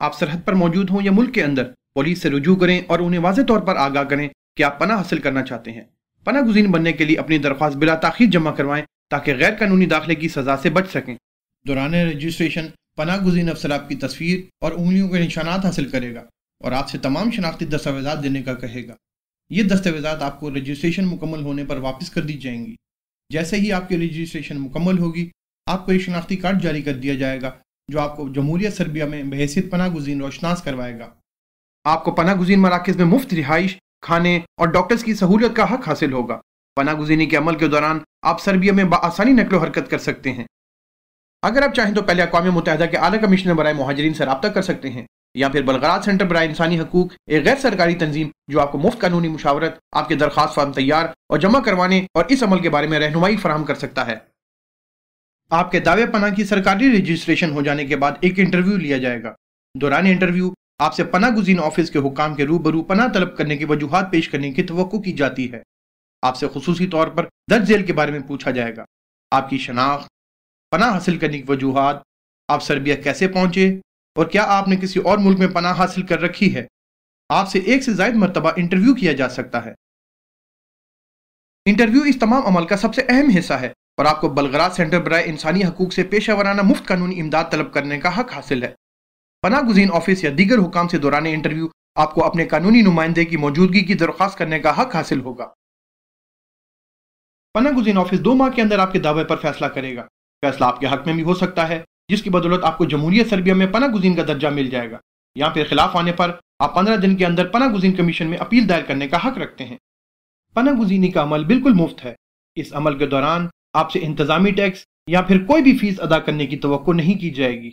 आप सरहद पर मौजूद हों या मुल्क के अंदर, पुलिस से रुजू करें और उन्हें वाजे तौर पर आगाह करें कि आप पना हासिल करना चाहते हैं। पना गुजीन बनने के लिए अपनी दरख्वास्त बिला ताखिर जमा करवाएँ ताकि गैर कानूनी दाखिले की सजा से बच सकें। दौरान रजिस्ट्रेशन पना गुजीन अफसर आपकी तस्वीर और उंगलियों के निशानात हासिल करेगा और आपसे तमाम शनाख्ती दस्तावेजा देने का कहेगा। ये दस्तावेजा आपको रजिस्ट्रेशन मुकम्मल होने पर वापस कर दी जाएँगी। जैसे ही आपकी रजिस्ट्रेशन मुकम्मल होगी, आपको एक शनाख्ती कार्ड जारी कर दिया जाएगा जो आपको जमहूरिया सर्बिया में बहसीत पना गुजीन रोशनास करवाएगा। आपको पना गुजीन मराकज में मुफ़्त रिहाइश, खाने और डॉक्टर्स की सहूलियत का हक हासिल होगा। पना गुजीनी के अमल के दौरान आप सर्बिया में बसानी नकलो हरकत कर सकते हैं। अगर आप चाहें तो पहले अकवा मुतहदा के आला कमिश्नर बरए महाजरीन से रब्ता कर सकते हैं, या फिर बलगरात सेंटर बरए इंसानी हकूक एक गैर सरकारी तंजीम जो आपको मुफ़्त कानूनी मुशावरत, आपके दरख्वास्त फार्म तैयार और जमा करवाने और इस अमल के बारे में रहनुमाई फराम कर सकता है। आपके दावे पना की सरकारी रजिस्ट्रेशन हो जाने के बाद एक इंटरव्यू लिया जाएगा। दौरान इंटरव्यू, आपसे पना गुजीन ऑफ़िस के हुकाम के रूबरू पना तलब करने की वजूहत पेश करने की तो की जाती है। आपसे खसूसी तौर पर दर्ज जेल के बारे में पूछा जाएगा। आपकी शनाख्त पना हासिल करने की वजूहत, आप सर्बिया कैसे पहुँचे और क्या आपने किसी और मुल्क में पना हासिल कर रखी है? आपसे एक से ज़्यादा मरतबा इंटरव्यू किया जा सकता है। इंटरव्यू इस तमाम अमल का सबसे अहम हिस्सा है। और आपको बलगराज सेंटर बरए इंसानी हकूक से पेशा वराना मुफ़्त कानूनी इमदाद तलब करने का हक हासिल है। पना गुजीन ऑफ़िस या दीगर हुकाम से दौरान इंटरव्यू आपको अपने कानूनी नुमाइंदे की मौजूदगी की दरख्वास्त करने का हक हासिल होगा। पना गुजीन ऑफ़िस दो माह के अंदर आपके दावे पर फैसला करेगा। फैसला आपके हक में भी हो सकता है, जिसकी बदौलत आपको जमहूरियत सर्बिया में पना गुजीन का दर्जा मिल जाएगा। या फिर खिलाफ आने पर आप पंद्रह दिन के अंदर पना गुजीन कमीशन में अपील दायर करने का हक रखते हैं। पना गुजीनी का अमल बिल्कुल मुफ़्त है। इस अमल के दौरान आपसे इंतजामी टैक्स या फिर कोई भी फ़ीस अदा करने की तो नहीं की जाएगी।